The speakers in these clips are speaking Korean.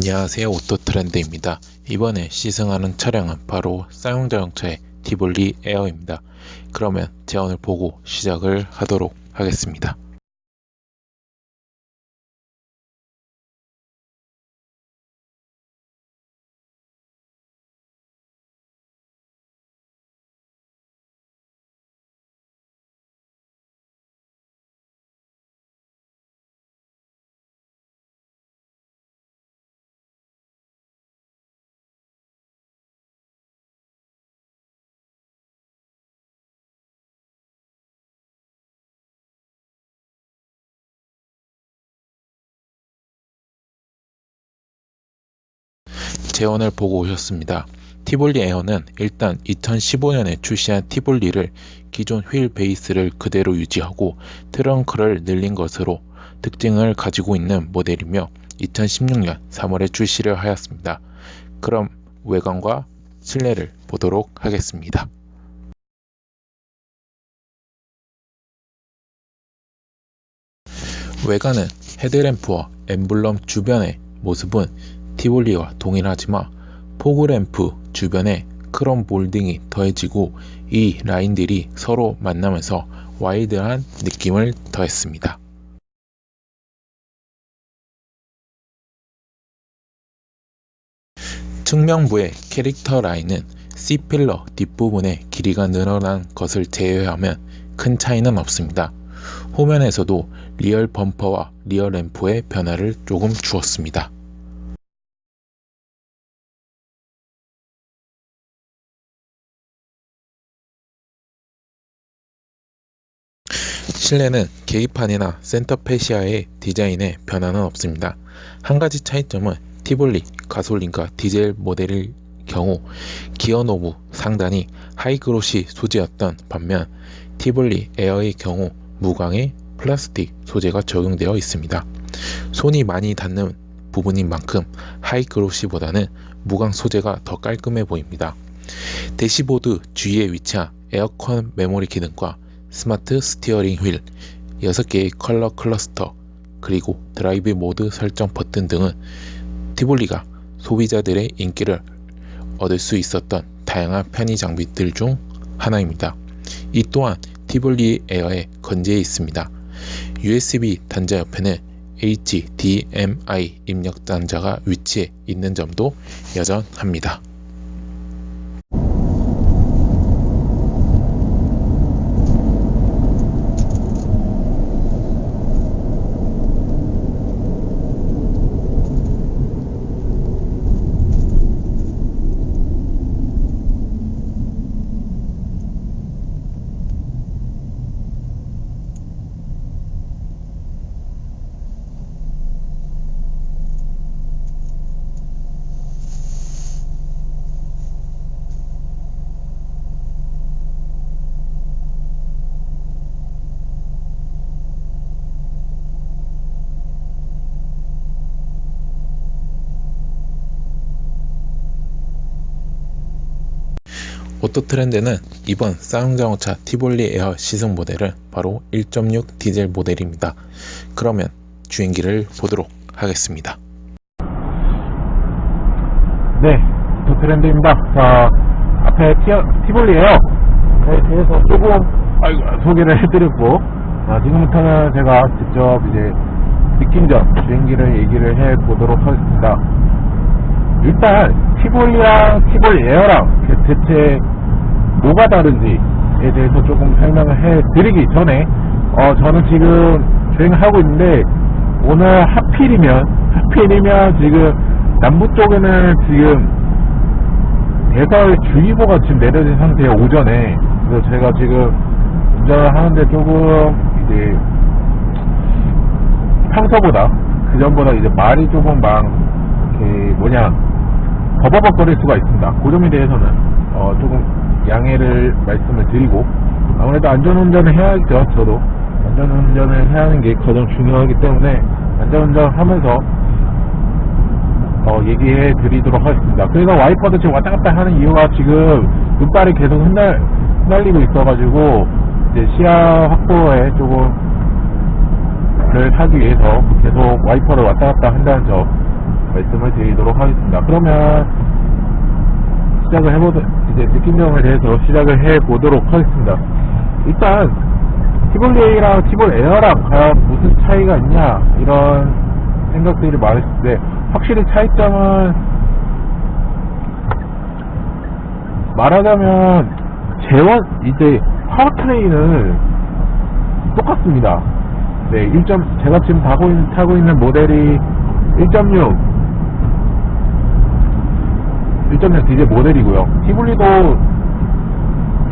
안녕하세요 오토트렌드입니다. 이번에 시승하는 차량은 바로 쌍용자동차의 티볼리 에어입니다. 그러면 제원을 보고 시작을 하도록 하겠습니다. 제원을 보고 오셨습니다. 티볼리 에어는 일단 2015년에 출시한 티볼리를 기존 휠 베이스를 그대로 유지하고 트렁크를 늘린 것으로 특징을 가지고 있는 모델이며 2016년 3월에 출시를 하였습니다. 그럼 외관과 실내를 보도록 하겠습니다. 외관은 헤드램프와 엠블럼 주변의 모습은 티볼리와 동일하지만 포그램프 주변에 크롬 몰딩이 더해지고 이 라인들이 서로 만나면서 와이드한 느낌을 더했습니다. 측면부의 캐릭터 라인은 C필러 뒷부분의 길이가 늘어난 것을 제외하면 큰 차이는 없습니다. 후면에서도 리얼 범퍼와 리어 램프의 변화를 조금 주었습니다. 실내는 계기판이나 센터페시아의 디자인에 변화는 없습니다. 한 가지 차이점은 티볼리 가솔린과 디젤 모델일 경우 기어 노브 상단이 하이그로시 소재였던 반면 티볼리 에어의 경우 무광의 플라스틱 소재가 적용되어 있습니다. 손이 많이 닿는 부분인 만큼 하이그로시보다는 무광 소재가 더 깔끔해 보입니다. 대시보드 주위에 위치한 에어컨 메모리 기능과 스마트 스티어링 휠, 6개의 컬러 클러스터, 그리고 드라이브 모드 설정 버튼 등은 티볼리가 소비자들의 인기를 얻을 수 있었던 다양한 편의 장비들 중 하나입니다. 이 또한 티볼리 에어의 건재에 있습니다. USB 단자 옆에는 HDMI 입력 단자가 위치해 있는 점도 여전합니다. 오토 트렌드는 이번 쌍용자동차 티볼리 에어 시승 모델은 바로 1.6 디젤 모델입니다. 그러면 주행기를 보도록 하겠습니다. 네, 도트렌드입니다. 자, 앞에 티, 티볼리 에어에 대해서 조금 아이고, 소개를 해드렸고, 아, 지금부터는 제가 직접 이제 느낀 점, 주행기를 얘기를 해보도록 하겠습니다. 일단, 티볼리랑 티볼리 에어랑 그 대체 뭐가 다른지에 대해서 조금 설명을 해드리기 전에, 어, 저는 지금 주행을 하고 있는데, 오늘 하필이면, 하필이면 지금 남부 쪽에는 지금 대설 주의보가 지금 내려진 상태예요 오전에 그래서 제가 지금 운전을 하는데 조금 이제 평소보다 그 전보다 이제 말이 조금 막 이렇게 뭐냐 버버벅 거릴 수가 있습니다 그 점에 대해서는 어 조금 양해를 말씀을 드리고 아무래도 안전운전을 해야겠죠 저도 안전운전을 해야 하는 게 가장 중요하기 때문에 안전운전 하면서 어, 얘기해 드리도록 하겠습니다. 그래서 와이퍼도 지금 왔다 갔다 하는 이유가 지금 눈발이 계속 흩날, 흩날리고 있어가지고, 이제 시야 확보에 조금, 를 하기 위해서 계속 와이퍼를 왔다 갔다 한다는 점을 말씀을 드리도록 하겠습니다. 그러면 시작을 해보도 이제 느낌점에 대해서 시작을 해보도록 하겠습니다. 일단 티볼 A랑 티볼 에어랑 과연 무슨 차이가 있냐 이런 생각들이 많으실 때 확실히 차이점은 말하자면 제원 이제 파워트레인은 똑같습니다. 네, 1. 제가 지금 타고 있는, 타고 있는 모델이 1.6 1.6 디젤 모델이고요. 티볼리도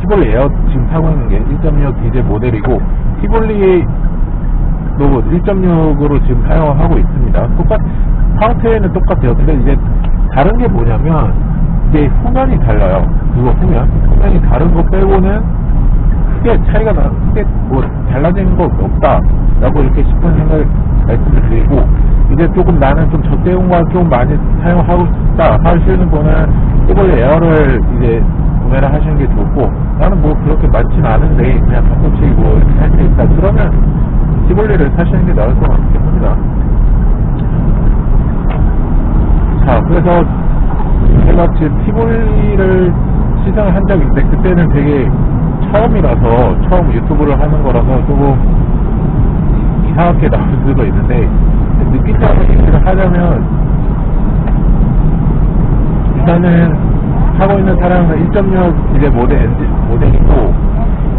티볼리 에어 지금 타고 있는 게 1.6 디젤 모델이고 티볼리도 1.6으로 지금 사용을 하고 있습니다. 똑같 파워트레인은 똑같아요. 근데 이제 다른 게 뭐냐면 이제 후면이 달라요. 그거 후면 후면이 다른 거 빼고는 크게 차이가 나 크게 뭐 달라지는 거 없다라고 이렇게 싶은 생각을 말씀을 드리고 이제 조금 나는 좀 저대용과 좀 많이 사용하고 싶다 하시는 분은 티볼리 에어를 이제 구매를 하시는 게 좋고 나는 뭐 그렇게 많지는 않은데 그냥 가끔씩 뭐 할 수 있다 그러면 티볼리를 사시는 게 나을 것 같습니다. 자 그래서 제가 지금 티볼리를 시승을 한 적이 있는데 그때는 되게 처음이라서 처음 유튜브를 하는 거라서 조금 이상하게 나올 수도 있는데 느낀다고 얘기를 하자면 일단은 타고 있는 차량은 1.6 이제 모델 엔진 모델이고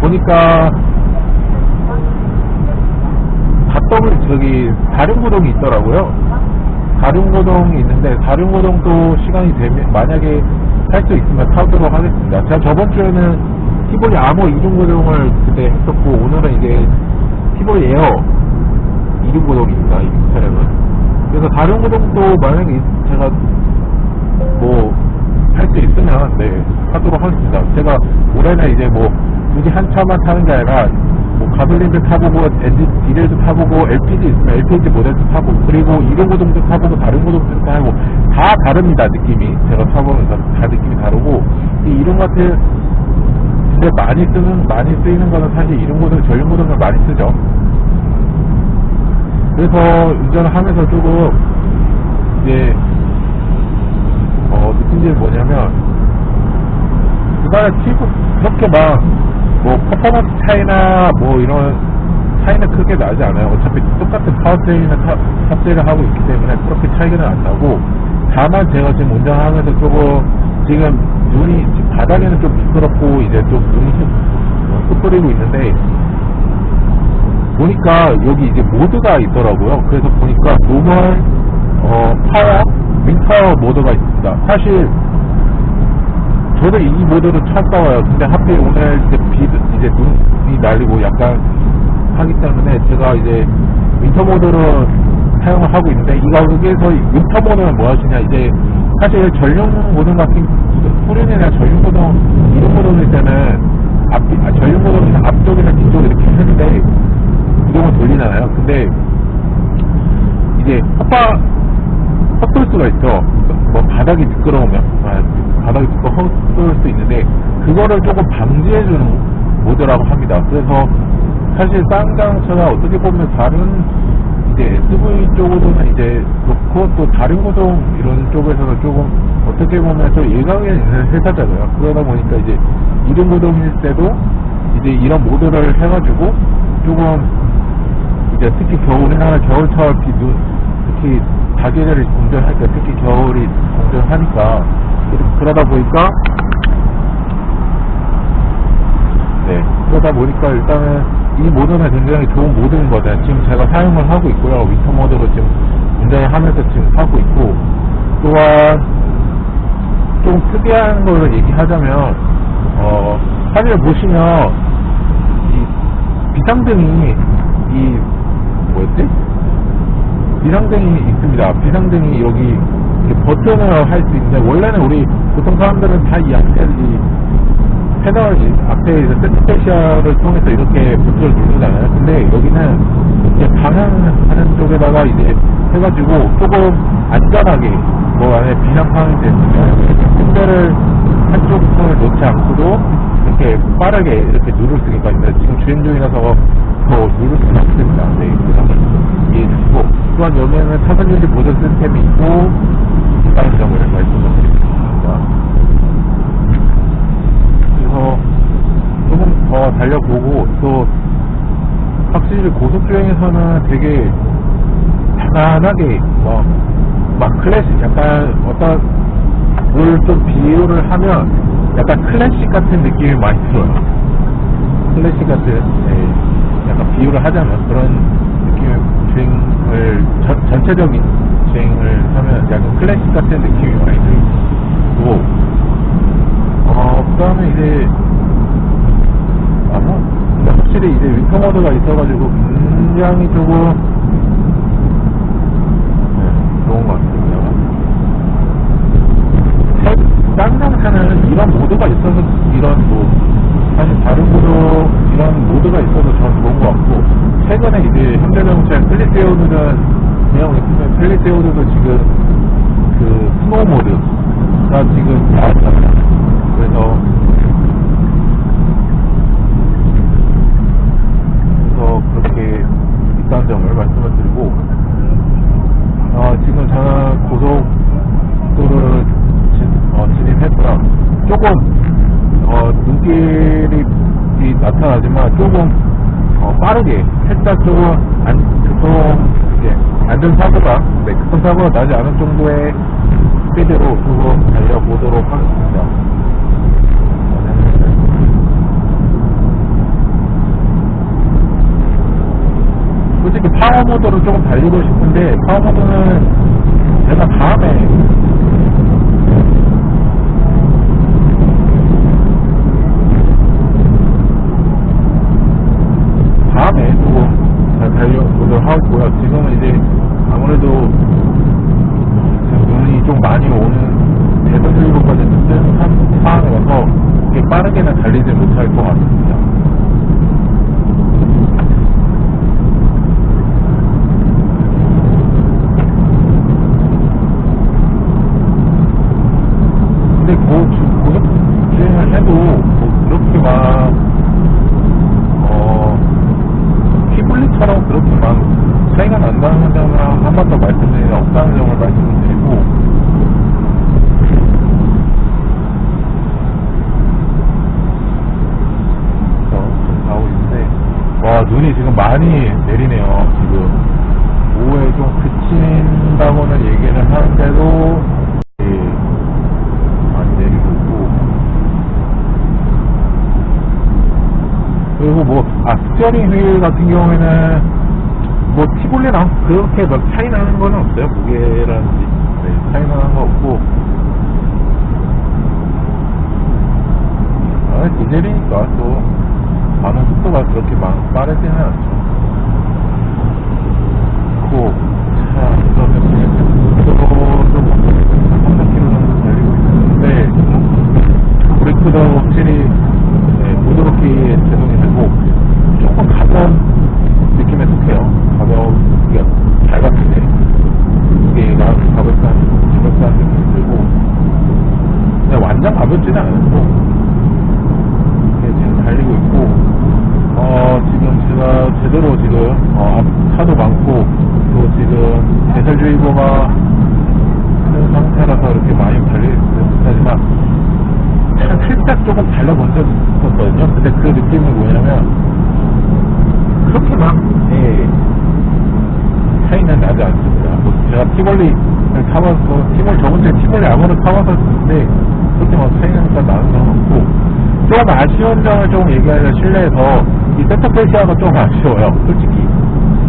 보니까 닷더블 저기 다륜구동이 있더라고요. 다륜구동이 있는데 다륜구동도 시간이 되면 만약에 할수 있으면 타도록 하겠습니다. 제가 저번 주에는 티볼리 아모 이륜구동을 그때 했었고 오늘은 이제 티볼리 에어 이륜구동입니다. 이 차량은. 그래서 다륜구동도 만약에 제가 뭐 할 수 있으면 네 하도록 하겠습니다. 제가 올해는 이제 뭐 굳이 한 차만 타는 게 아니라 뭐 가솔린도 타보고 엔진 디젤도 타보고 LPG 있으면 LPG 모델도 타보고 그리고 이륜구동도 타보고 다른 구동도 타고 다 다릅니다 느낌이 제가 타보면서 다 느낌이 다르고 이 이륜 같은 근데 많이 쓰는 많이 쓰이는 거는 사실 이륜구동 전륜구동을 많이 쓰죠. 그래서 운전을 하면서 조금 이제 어 느낀 게 뭐냐면 그간에 튀고 그렇게 막 뭐 퍼포먼스 차이나 뭐 이런 차이는 크게 나지 않아요. 어차피 똑같은 파워트레인을 타- 탑재를 하고 있기 때문에 그렇게 차이는 안 나고 다만 제가 지금 운전하면서 조금 지금 눈이 지금 바닥에는 좀 미끄럽고 이제 좀 눈이 흩뿌리고 있는데 보니까 여기 이제 모드가 있더라고요. 그래서 보니까 노멀, 어, 파워, 윙파워 모드가 있습니다. 사실 저도 이 모드를 써와요. 근데 하필 오늘 이제 비, 이제 눈이 날리고 약간 하기 때문에 제가 이제 윈터 모드를 사용을 하고 있는데 이 가격에서 윈터 모드는 뭐 하시냐 이제 사실 전용 모드 같은 후륜이나 전용 모드 이런 모드일 때는 앞 아, 전용 모드는 앞쪽이나 뒤쪽 이렇게 하는데 구동을 돌리잖아요. 근데 이제 헛바 헛돌 수가 있어. 뭐 바닥이 미끄러우면 아, 바닥이 미끄러 헛돌 수 있는데 그거를 조금 방지해주는 모드라고 합니다. 그래서 사실 쌍장차가 어떻게 보면 다른 이제 SUV 쪽으로는 이제 그렇고 또 다른 구동 이런 쪽에서는 조금 어떻게 보면 좀 일각에 있는 회사잖아요. 그러다 보니까 이제 이름 구동일 때도 이제 이런 모드를 해가지고 조금 이제 특히 겨울이나 겨울철 비도 특히 자기들을 운전할 때 특히 겨울이 운전하니까 이렇게 그러다 보니까 네 그러다 보니까 일단은 이 모드는 굉장히 좋은 모드인 거죠. 지금 제가 사용을 하고 있고요. 윈터 모드로 지금 운전을 하면서 지금 하고 있고 또한 좀 특이한 걸로 얘기하자면 어 사진을 보시면 이 비상등이 이 뭐였지? 비상등이 있습니다. 비상등이 여기 버튼을 할 수 있는데 원래는 우리 보통 사람들은 다이 앞에 이 패널 이 앞에 이제 세트페시아를 통해서 이렇게 버튼을 누르잖아요. 근데 여기는 이제 방향하는 쪽에다가 이제 해가지고 조금 안전하게 뭐 안에 비상 상황이 됐으면 핸들을 한쪽 손을 놓지 않고도 이렇게 빠르게 이렇게 누를 수가 있는데 지금 주행 중이라서 더. 네, 그 점을 이해해 주시고 또한 여기에는 차선 유지 보조 시스템이 있고 있다는 점을 말씀을 드리겠습니다. 그래서 조금 더 달려보고 또 확실히 고속주행에서는 되게 편안하게 뭐, 막 클래식 약간 어떤 뭘좀 비유를 하면 약간 클래식 같은 느낌이 많이 들어요. 클래식 같은 예, 약간 비유를 하자면 그런 느낌의 주행을 전, 전체적인 주행을 하면 약간 클래식 같은 느낌이 많이 들고 어 그 다음에 이제 아, 뭐, 근데 확실히 이제 윈터 모드가 있어가지고 굉장히 조금 네, 좋은 것 같습니다. 쌍장차는 이런 모드가 있어서 이런 뭐 사실 다른 모드 이런 모드가 있어서 저는 좋은 것 같고 최근에 이제 현대자동차의 플리세오드는 그냥 있으면 플리세오드도 지금 그 스노우 모드가 지금 나왔잖아요. 그래서 그래서 그렇게 있다는 점을 말씀을 드리고 어, 지금 저는 고속도로를 진, 어, 진입했고요. 조금 어, 눈길이 이 나타나지만 조금 어, 빠르게 살짝 조금 안, 교통 이제 안전사고가 네, 교통사고가 나지 않은 정도의 스피드로 조금 달려보도록 하겠습니다. 솔직히 파워 모드로 조금 달리고 싶은데 파워 모드는 제가 다음에 조금 잘 달려보도록 하고요. 지금은 이제 아무래도 지금 눈이 좀 많이 오는 대선주의보까지 쓴 상- 상황이라서 이게 빠르게는 달리지 못할 것 같습니다. 근데 고, 고속 주행을 해도 뭐 그렇게 막, 어, 피블리처럼 그렇게 막 차이가 난다는 점을 한 번 더 말씀드리면 없다는 점을 말씀을 드리고, 그래서 좀 가고 있는데, 와, 눈이 지금 많이 내리네요, 지금. 오후에 좀 그친다고는 얘기를 하는데도, 예, 많이 내리고 있고 그리고 뭐, 아, 스티어링 휠 같은 경우에는 뭐 티볼리랑 그렇게 막 차이 나는 건 없어요. 무게라든지 네, 차이 나는 거 없고 아, 디젤이니까 또 반응 속도가 그렇게 막 빠르지는 않죠. 고, 자, 그러면 속도도 300km 정도 달리고 있는데 브레이크도 확실히 네, 부드럽게 제동이 되고 조금 가벼운 느낌에 속해요. 가볍게 밝았을 때 무게가 가볍다는 가볍다는 느낌이 들고 근데 완전 가볍지는 않고 이렇게 지금 달리고 있고 어 지금 제가 제대로 지금 어, 앞 차도 많고 또 지금 대설주의보가 큰 상태라서 이렇게 많이 달리지 못하지만 차 살짝 조금 달라본 적이 있었거든요. 근데 그 느낌은 뭐냐면 그렇게 막 예, 차이는 나지 않습니다. 뭐 제가 티볼리를 타봐서 티볼 티볼리 아무를 타봤었는데 그렇게 막 차이는 나는 건 없고 조금 아쉬운 점을 조금 얘기하자 실내에서 이 센터페시아가 조금 아쉬워요. 솔직히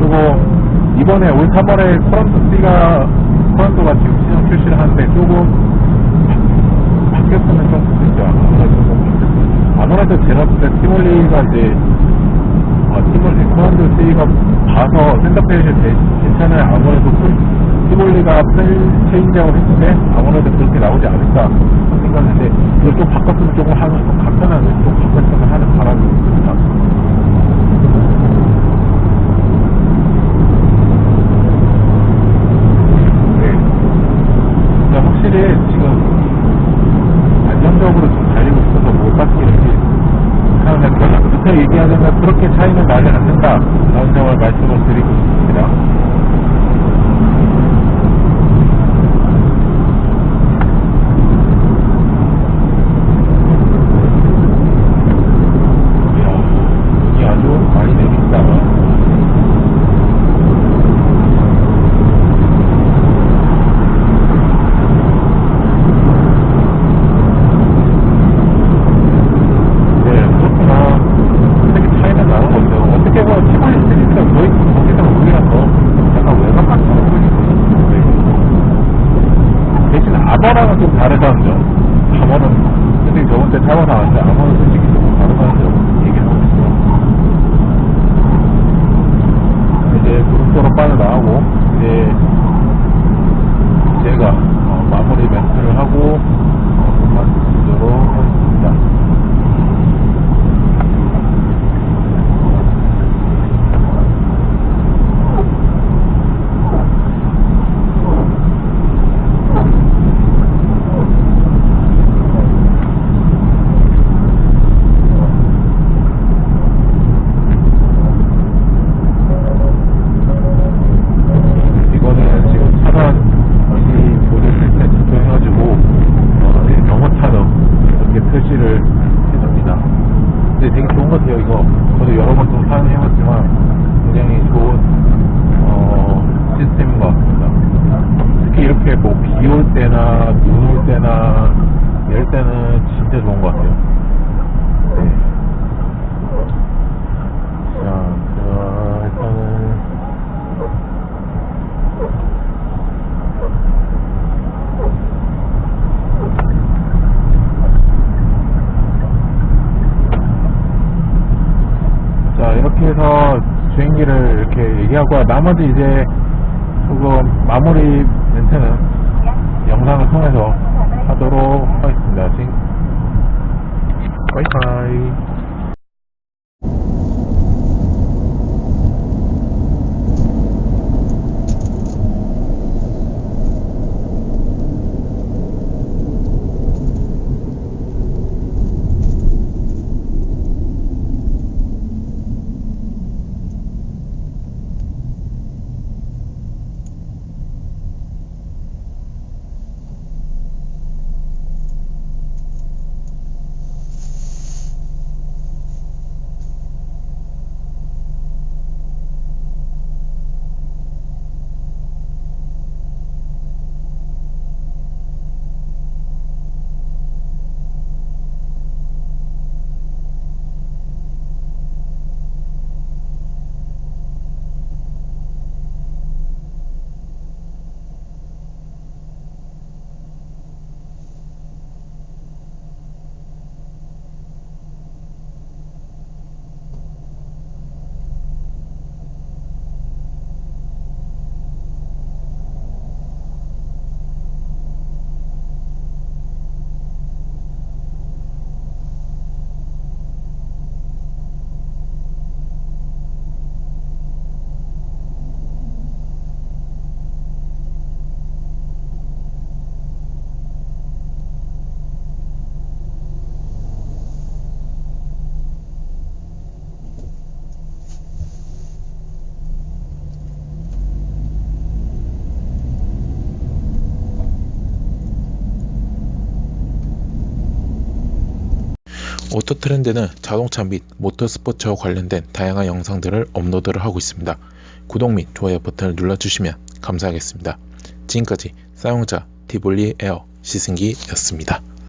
조금 이번에 올 3월에 코란토가 코란토가 지금 시정 출시를 하는데 조금 바뀌었으면 좀 좋겠죠. 아무래도 좀 제가 볼때 티몰리가 이제 어, 티몰리 코란토 C가 봐서 센터페이지 괜찮아요. 아무래도 풀 체인지하고 했는데 아무래도 그렇게 나오지 않을까 생각했는데 이걸 좀 바꿨으면 조금 하는 좀 간편하게 좀 바꿨으면 하는 바람이 있습니다. 네. 근데 확실히 지금 안정적으로 좀 달리고 있어서 뭐 딱히 이렇게 하는데 결론부터 얘기하자면 그렇게 차이는 나지 않는다 라는 점을 말씀을 드리고 싶습니다. 타버랑은 좀 다르다는 점. 타버는 솔직히 저번 때 타버 나왔는데 아버는 솔직히 조금 다르다는 점 얘기를 하고 있어요. 이제 고속도로 빠져나가고 이제 제가 어, 마무리 멘트를 하고 얘기하고 나머지 이제 조금 마무리 멘트는 영상을 통해서 하도록 하겠습니다. 지금 바이바이. 오토 트렌드는 자동차 및 모터스포츠와 관련된 다양한 영상들을 업로드를 하고 있습니다. 구독 및 좋아요 버튼을 눌러주시면 감사하겠습니다. 지금까지 사용자 티볼리 에어 시승기였습니다.